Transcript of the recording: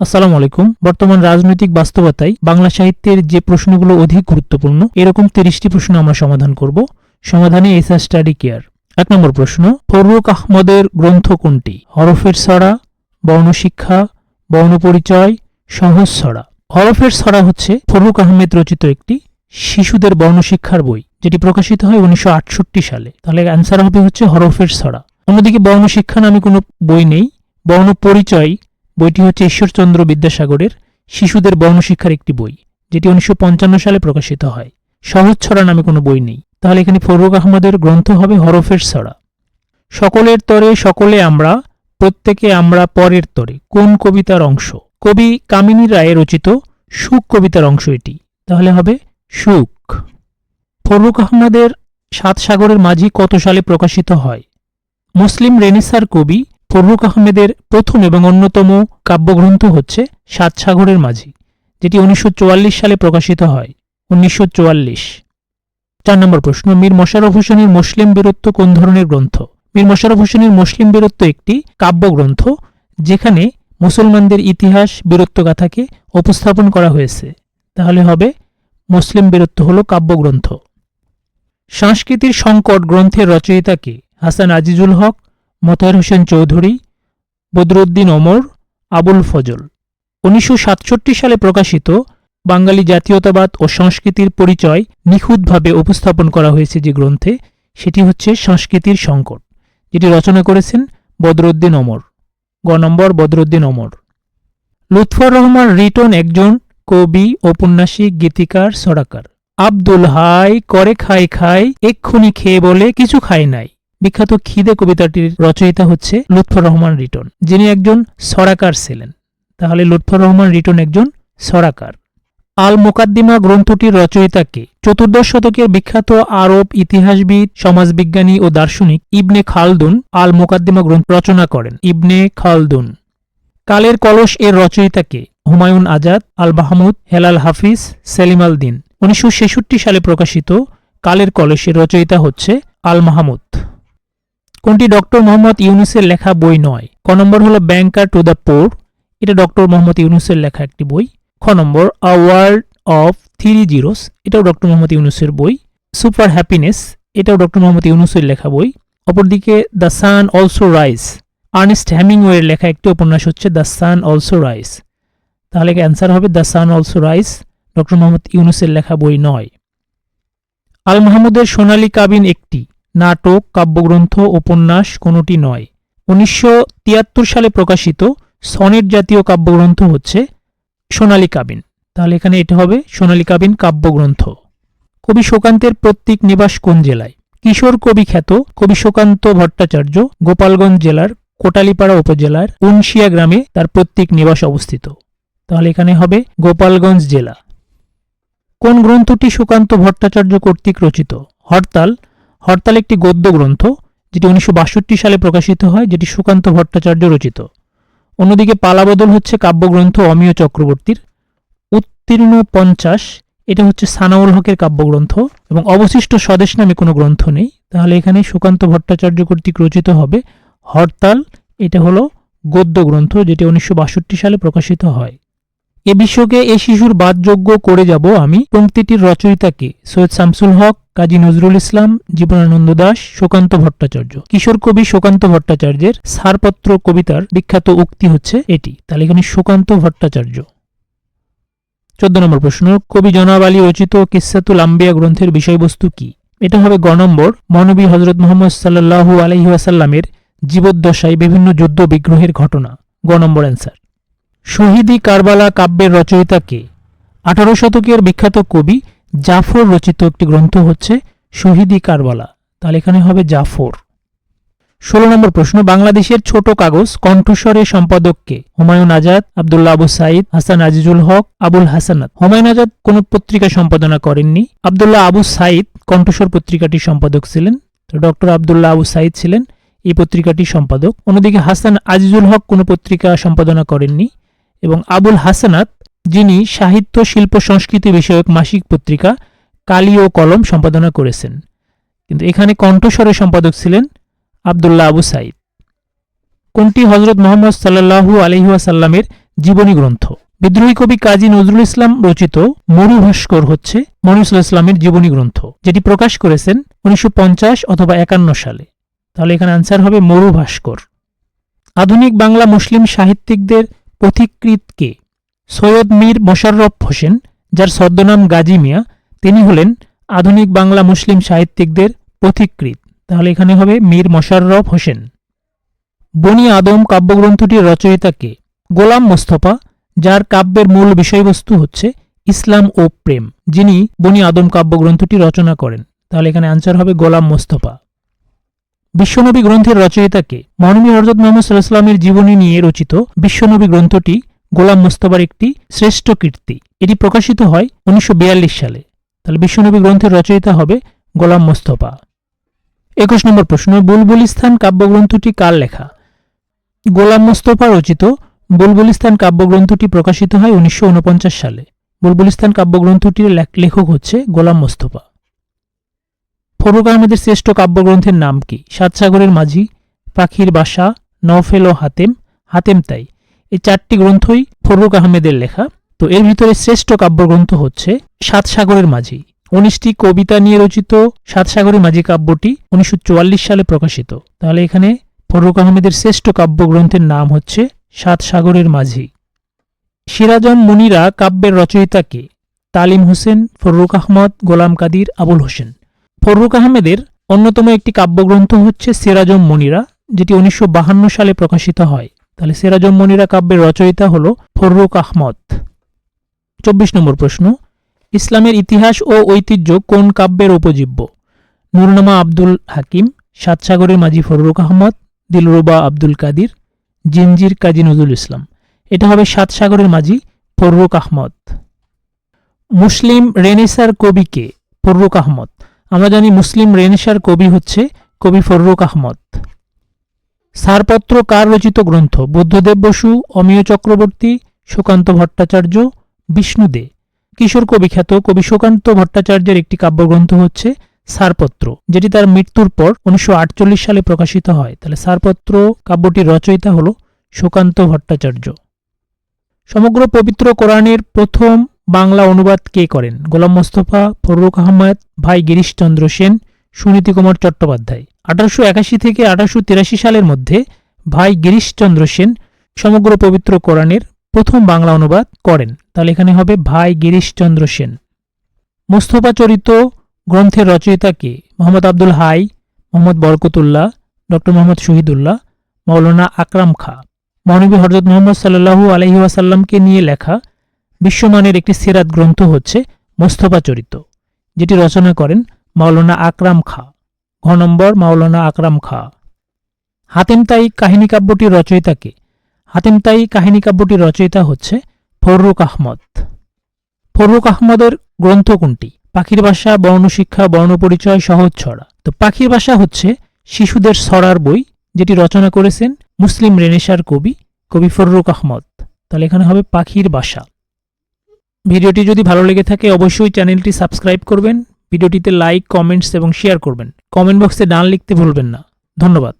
আসসালামু আলাইকুম। বর্তমান রাজনৈতিক বাস্তবতায় বাংলা সাহিত্যের যে প্রশ্নগুলো অধিক গুরুত্বপূর্ণ, এরকম তিরিশটি প্রশ্ন আমরা সমাধান করব। সমাধানে এসা স্টাডি কেয়ার। এক নম্বর প্রশ্ন ফররুক আহমদের গ্রন্থ কোনটি? হরফের ছড়া, বর্ণশিক্ষা, বর্ণপরিচয়, সহজ ছড়া। হরফের ছড়া হচ্ছে ফররুক আহমেদ রচিত একটি শিশুদের বর্ণশিক্ষার বই, যেটি প্রকাশিত হয় উনিশশো আটষট্টি সালে। তাহলে অ্যান্সার হবে হচ্ছে হরফের ছড়া। অন্যদিকে বর্ণশিক্ষা নামে কোনো বই নেই বর্ণ পরিচয় বইটি হচ্ছে ঈশ্বরচন্দ্র বিদ্যাসাগরের শিশুদের বর্ণশিক্ষার একটি বই, যেটি উনিশশো পঞ্চান্ন সালে প্রকাশিত হয়। সহজ ছড়া নামে কোনো বই নেই। তাহলে এখানে ফরুক আহমদের গ্রন্থ হবে হরফের ছড়া। সকলের তরে সকলে আমরা, প্রত্যেকে আমরা পরের তরে। কোন কবিতার অংশ? কবি কামিনী রায় রচিত সুখ কবিতার অংশ এটি। তাহলে হবে সুখ। ফরুক আহমদের সাত সাগরের মাঝি কত সালে প্রকাশিত হয়? মুসলিম রেনেসার কবি ফররুক আহমেদের প্রথম এবং অন্যতম কাব্যগ্রন্থ হচ্ছে সাত সাগরের মাঝি, যেটি উনিশশো চুয়াল্লিশ সালে প্রকাশিত হয়। উনিশশো চার নম্বর প্রশ্ন, মীর মোশাররফ হোসেনের মুসলিম বীরত্ব কোন ধরনের গ্রন্থ? মীর মোশাররফ হোসেনের মুসলিম বীরত্ব একটি কাব্যগ্রন্থ, যেখানে মুসলমানদের ইতিহাস বীরত্বগাথাকে উপস্থাপন করা হয়েছে। তাহলে হবে, মুসলিম বীরত্ব হল কাব্যগ্রন্থ। সংস্কৃতির সংকট গ্রন্থের রচয়িতা কে? হাসান আজিজুল হক মতার হোসেন চৌধুরী, বদরুদ্দিন ওমর, আবুল ফজল। উনিশশো সাতষট্টি সালে প্রকাশিত বাঙালি জাতীয়তাবাদ ও সংস্কৃতির পরিচয় নিখুঁতভাবে উপস্থাপন করা হয়েছে যে গ্রন্থে, সেটি হচ্ছে সংস্কৃতির সংকট, যেটি রচনা করেছেন বদরুদ্দিন ওমর। গ নম্বর, বদরুদ্দিন ওমর। লুৎফর রহমান রিটন একজন কবি, ঔপন্যাসিক, গীতিকার, সরাকার। আব্দুল হাই, করে খাই খাই এক্ষুনি খেয়ে বলে, কিছু খাই নাই। বিখ্যাত খিদে কবিতাটির রচয়িতা হচ্ছে লুৎফর রহমান রিটন, যিনি একজন সরাকার ছিলেন। তাহলে লুৎফর রহমান রিটন একজন সরাকার। আল মোকাদ্দিমা গ্রন্থটির রচয়িতাকে চতুর্দশ শতকের বিখ্যাত আরব ইতিহাসবিদ, সমাজবিজ্ঞানী ও দার্শনিক ইবনে খালদুন আল মোকাদ্দিমা গ্রন্থ রচনা করেন। ইবনে খালদুন। কালের কলস এর রচয়িতাকে হুমায়ুন আজাদ, আল মাহমুদ হেলাল হাফিজ, সেলিম আল দিন। উনিশশো ছেষট্টি সালে প্রকাশিত কালের কলসের রচয়িতা হচ্ছে আল মাহমুদ। কোনটি ডক্টর মোহাম্মদ ইউনুসের লেখা বই নয়? ক নম্বর হলো ব্যাংকার টু দ্য পোর এটা ডক্টর মোহাম্মদ ইউনুসের লেখা একটি বই। খ নম্বর a world of three zeros এটাও ডক্টর মোহাম্মদ ইউনুসের বই। সুপার হ্যাপিনেস এটাও ডক্টর মোহাম্মদ ইউনুসের লেখা বই। অপরদিকে the sun also rises Ernest হ্যামিংওয়ের লেখা একটি উপন্যাস হচ্ছে দ্য সান অলসো রাইস তাহলে অ্যান্সার হবে? The sun also rises doctor Mohammad ইউনুসের লেখা বই নয়। আল মাহমুদের সোনালী কাবিন একটি। নাটক, কাব্যগ্রন্থ, উপন্যাস কোনোটি নয়। উনিশশো সালে প্রকাশিত সনেট জাতীয় কাব্যগ্রন্থ হচ্ছে সোনালী কাবিন। তাহলে এখানে এটা হবে সোনালী কাবিন কাব্যগ্রন্থ। কবি শোকান্তের প্রত্যেক নিবাস কোন জেলায়? কিশোর কবি খ্যাত কবি শোকান্ত ভট্টাচার্য গোপালগঞ্জ জেলার কোটালীপাড়া উপজেলার উনশিয়া গ্রামে তার প্রত্যেক নিবাস অবস্থিত। তাহলে এখানে হবে গোপালগঞ্জ জেলা। কোন গ্রন্থটি সুকান্ত ভট্টাচার্য কর্তৃক রচিত? হরতাল হরতাল একটি গদ্য গ্রন্থ, যেটি উনিশশো বাষট্টি সালে প্রকাশিত হয়, যেটি সুকান্ত ভট্টাচার্য রচিত। অন্যদিকে পালাবদল হচ্ছে কাব্যগ্রন্থ অমিয় চক্রবর্তীর। উত্তীর্ণ পঞ্চাশ, এটা হচ্ছে সানাউল হকের কাব্যগ্রন্থ, এবং অবশিষ্ট স্বদেশ নামে কোনো গ্রন্থ নেই। তাহলে এখানে সুকান্ত ভট্টাচার্য কর্তৃক রচিত হবে হরতাল, এটা হলো গদ্য গ্রন্থ, যেটি উনিশশো বাষট্টি সালে প্রকাশিত হয়। এ বিশ্বকে এ শিশুর বাদযোগ্য করে যাব আমি। পঙ্ক্তিটির রচয়িতাকে সৈয়দ শামসুল হক, কাজী নজরুল ইসলাম, জীবনানন্দ দাস, শোকান্ত ভট্টাচার্য। কিশোর কবি শোকান্ত ভট্টাচার্যের সারপত্র কবিতার বিখ্যাত উক্তি হচ্ছে এটি। তাহলে এখানে শোকান্ত ভট্টাচার্য। চোদ্দ নম্বর প্রশ্ন, কবি জনাব আলী রচিত কিসাতুল আম্বিয়া গ্রন্থের বিষয়বস্তু কি? এটা হবে গ নম্বর, মহানবী হজরত মোহাম্মদ সাল্লাহু আলহিহাসাল্লামের জীবদ্দশায় বিভিন্ন যুদ্ধ বিগ্রহের ঘটনা। গ নম্বর অ্যান্সার শহীদি কারবালা কাব্যের রচয়িতা কে আঠারো শতকের বিখ্যাত কবি জাফর রচিত একটি গ্রন্থ হচ্ছে শহীদি কারবালা। তাহলে এখানে হবে জাফর। ষোলো নম্বর প্রশ্ন, বাংলাদেশের ছোট কাগজ কণ্ঠস্বরের সম্পাদককে হুমায়ুন আজাদ, আবদুল্লাহ আবু সাইদ, হাসান আজিজুল হক, আবুল হাসানাত। হুমায়ুন আজাদ কোন পত্রিকা সম্পাদনা করেননি। আবদুল্লাহ আবু সাইদ কণ্ঠস্বর পত্রিকাটির সম্পাদক ছিলেন। তো ডক্টর আবদুল্লাহ আবু সাইদ ছিলেন এই পত্রিকাটির সম্পাদক। অন্যদিকে হাসান আজিজুল হক কোনো পত্রিকা সম্পাদনা করেননি। এবং আবুল হাসানাত, যিনি সাহিত্য, শিল্প, সংস্কৃতি বিষয়ক মাসিক পত্রিকা কালি ও কলম সম্পাদনা করেছেন। কিন্তু এখানে কণ্ঠস্বরের সম্পাদক ছিলেন আবদুল্লাহ আবু সাইদ। কোনটি হজরত মোহাম্মদ সাল্লাহু আলহিহাসাল্লামের জীবনী গ্রন্থ? বিদ্রোহী কবি কাজী নজরুল ইসলাম রচিত মরু ভাস্কর হচ্ছে মনিরুল ইসলামের জীবনী গ্রন্থ, যেটি প্রকাশ করেছেন উনিশশো পঞ্চাশ অথবা একান্ন সালে। তাহলে এখানে আনসার হবে মরু ভাস্কর আধুনিক বাংলা মুসলিম সাহিত্যিকদের পথিকৃত কে সৈয়দ মীর মোশাররফ হোসেন, যার ছদ্মনাম গাজী মিয়া, তিনি হলেন আধুনিক বাংলা মুসলিম সাহিত্যিকদের পথিকৃত তাহলে এখানে হবে মীর মোশাররফ হোসেন। বনি আদম কাব্যগ্রন্থটির রচয়িতা কে গোলাম মোস্তফা, যার কাব্যের মূল বিষয়বস্তু হচ্ছে ইসলাম ও প্রেম, যিনি বনি আদম কাব্যগ্রন্থটি রচনা করেন। তাহলে এখানে আনসার হবে গোলাম মোস্তফা। বিশ্বনবী গ্রন্থের রচয়িতা কে? মহানবী হরজত মোহাম্মদ সাল্লাহামের জীবনী নিয়ে রচিত বিশ্বনবী গ্রন্থটি গোলাম মোস্তফার একটি শ্রেষ্ঠ কীর্তি। এটি প্রকাশিত হয় উনিশশো বিয়াল্লিশ সালে। তাহলে বিশ্বনবী গ্রন্থের রচয়িতা হবে গোলাম মোস্তফা। একুশ নম্বর প্রশ্ন, বুলবুলিস্তান কাব্যগ্রন্থটি কার লেখা? গোলাম মোস্তফা রচিত বুলবুলিস্তান কাব্যগ্রন্থটি প্রকাশিত হয় উনিশশো ঊনপঞ্চাশ সালে। বুলবুলিস্তান কাব্যগ্রন্থটির লেখ- লেখক হচ্ছে গোলাম মোস্তফা। ফরুক আহমেদের শ্রেষ্ঠ কাব্যগ্রন্থের নাম কি? সাতসাগরের মাঝি, পাখির বাসা, নওফেল ও হাতেম হাতেম তাই। এই চারটি গ্রন্থই ফরুক আহমেদের লেখা। তো এর ভিতরে শ্রেষ্ঠ কাব্যগ্রন্থ হচ্ছে সাত সাগরের মাঝি। উনিশটি কবিতা নিয়ে রচিত সাত সাগরের মাঝি কাব্যটি উনিশশো চুয়াল্লিশ সালে প্রকাশিত। তাহলে এখানে ফরুক আহমেদের শ্রেষ্ঠ কাব্যগ্রন্থের নাম হচ্ছে সাত সাগরের মাঝি। সিরাজন মুনিরা কাব্যের রচয়িতা কে? তালিম হোসেন ফররুক আহমদ, গোলাম কাদির, আবুল হোসেন। ফররুক আহমেদের অন্যতম একটি কাব্যগ্রন্থ হচ্ছে সিরাজম মনিরা, যেটি উনিশশো সালে প্রকাশিত হয়। তাহলে সিরাজম মনিরা কাব্যের রচয়িতা হল ফররুক আহমদ। চব্বিশ নম্বর প্রশ্ন, ইসলামের ইতিহাস ও ঐতিহ্য কোন কাব্যের উপজীব্য? নুরনামা আব্দুল হাকিম, সাতসাগরের মাঝি ফররুক আহমদ, দিলরুবা আব্দুল কাদির, জিনজির কাজী নজরুল ইসলাম। এটা হবে সাত সাগরের মাঝি ফররুক আহমদ। মুসলিম রেনেসার কবি কে? ফররুক আহমদ। আমরা জানি মুসলিম রেনেসার কবি হচ্ছে কবি ফররুক আহমদ। সারপত্র কার রচিত গ্রন্থ? বুদ্ধদেব বসু, অমিয় চক্রবর্তী, সুকান্ত ভট্টাচার্য, বিষ্ণু দে। কিশোর কবি খ্যাত কবি সুকান্ত ভট্টাচার্যের একটি কাব্যগ্রন্থ হচ্ছে সারপত্র, যেটি তার মৃত্যুর পর উনিশশো আটচল্লিশ সালে প্রকাশিত হয়। তাহলে সারপত্র কাব্যটির রচয়িতা হল সুকান্ত ভট্টাচার্য। সমগ্র পবিত্র কোরআনের প্রথম বাংলা অনুবাদ কে করেন? গোলাম মোস্তফা ফররুক আহমদ, ভাই গিরিশচন্দ্র সেন, সুনীতি কুমার চট্টোপাধ্যায়। আঠারোশো একাশি থেকে আঠারোশো তিরাশি সালের মধ্যে ভাই গিরিশচন্দ্র সেন সমগ্র পবিত্র কোরআনের প্রথম বাংলা অনুবাদ করেন। তাহলে এখানে হবে ভাই গিরিশচন্দ্র সেন। মোস্তফা চরিত গ্রন্থের রচয়িতা কে? মোহাম্মদ আব্দুল হাই, মোহাম্মদ বরকতুল্লাহ, ডক্টর মোহাম্মদ শহীদুল্লাহ মৌলানা আকরাম খা। মহানবী হরজত মোহাম্মদ সাল্লাহু আলহি ওয়াসাল্লামকে নিয়ে লেখা বিশ্বমানের একটি সিরাত গ্রন্থ হচ্ছে মোস্তফা চরিত, যেটি রচনা করেন মাওলানা আকরাম খা। ঘ নম্বর, মাওলানা আকরাম খা। হাতেম তাই কাহিনী কাব্যটির রচয়িতাকে। হাতেম তাই কাহিনী কাব্যটির রচয়িতা হচ্ছে ফররুক আহমদ। ফররুক আহমদের গ্রন্থ কোনটি? পাখির ভাষা বর্ণশিক্ষা, বর্ণপরিচয়, সহজ ছড়া। তো পাখির ভাষা হচ্ছে শিশুদের ছড়ার বই, যেটি রচনা করেছেন মুসলিম রেনেসার কবি কবি ফররুক আহমদ। তাহলে এখানে হবে পাখির বাসা। ভিডিওটি যদি ভালো লেগে থাকে, অবশ্যই চ্যানেলটি সাবস্ক্রাইব করবেন, ভিডিওটিতে লাইক, কমেন্টস এবং শেয়ার করবেন। কমেন্ট বক্সে ডান লিখতে ভুলবেন না। ধন্যবাদ।